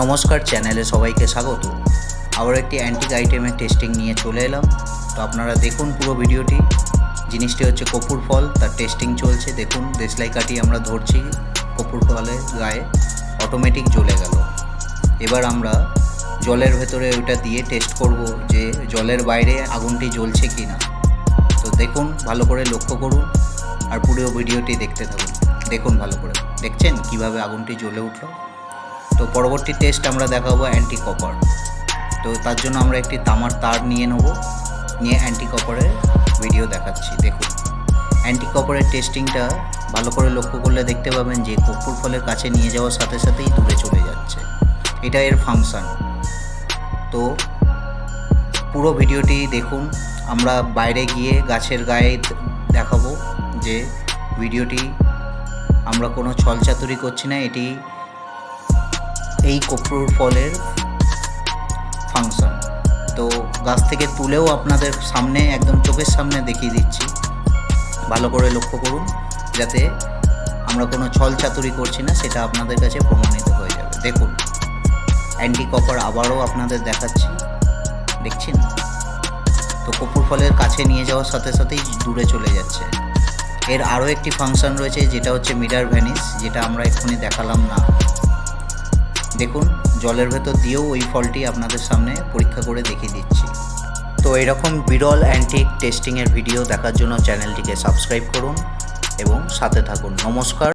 নমস্কার চ্যানেলে সবাইকে স্বাগত। আবার একটি অ্যান্টিক আইটেমের টেস্টিং নিয়ে চলে এলাম। তো আপনারা দেখুন পুরো ভিডিওটি। জিনিসটি হচ্ছে কপুর ফল, তার টেস্টিং চলছে। দেখুন দেশলাই কাঠি আমরা ধরছি কপুর ফলের গায়ে। অটোমেটিক জ্বলে গেল। এবার আমরা জলের ভেতরে ওইটা দিয়ে টেস্ট করব যে জলের বাইরে আগুনটি জ্বলছে কি না তো দেখুন, ভালো করে লক্ষ্য করুন আর পুরো ভিডিওটি দেখতে থাকুন। দেখুন ভালো করে। দেখছেন কীভাবে আগুনটি জ্বলে উঠল? তো পরবর্তী টেস্ট আমরা দেখাবো অ্যান্টি কপার তো তার জন্য আমরা একটি তামার তার নিয়ে নেব, নিয়ে অ্যান্টি কপারের ভিডিও দেখাচ্ছি, দেখুন। অ্যান্টি কপারের টেস্টিংটা ভালো করে লক্ষ্য করলে দেখতে পাবেন যে কর্পূর ফলের কাছে নিয়ে যাওয়ার সাথে সাথেই দূরে চলে যাচ্ছে। এটা এর ফাংশন তো পুরো ভিডিওটি দেখুন, আমরা বাইরে গিয়ে গাছের গায়ে দেখাবো যে ভিডিওটি আমরা কোনো ছলচাতুরি করছি না, এটি এই কপুর ফলের ফাংশন তো গাছ থেকে তুলেও আপনাদের সামনে, একদম চোখের সামনে দেখিয়ে দিচ্ছি। ভালো করে লক্ষ্য করুন, যাতে আমরা কোনো ছল চাতুরি করছি না, সেটা আপনাদের কাছে প্রমাণিত হয়ে যাবে। দেখুন, অ্যান্টি কপার আবারও আপনাদের দেখাচ্ছি। দেখছেন? তো কপুর ফলের কাছে নিয়ে যাওয়ার সাথে সাথেই দূরে চলে যাচ্ছে। এর আরও একটি ফাংশন রয়েছে, যেটা হচ্ছে মিরার ভ্যানিস যেটা আমরা এক্ষুনি দেখালাম না। দেখুন, জলের ভেতর দিয়েও ওই ফলটি আপনাদের সামনে পরীক্ষা করে দেখিয়ে দিচ্ছি। তো এরকম বিরল অ্যান্টিক টেস্টিংয়ের ভিডিও দেখার জন্য চ্যানেলটিকে সাবস্ক্রাইব করুন এবং সাথে থাকুন। নমস্কার।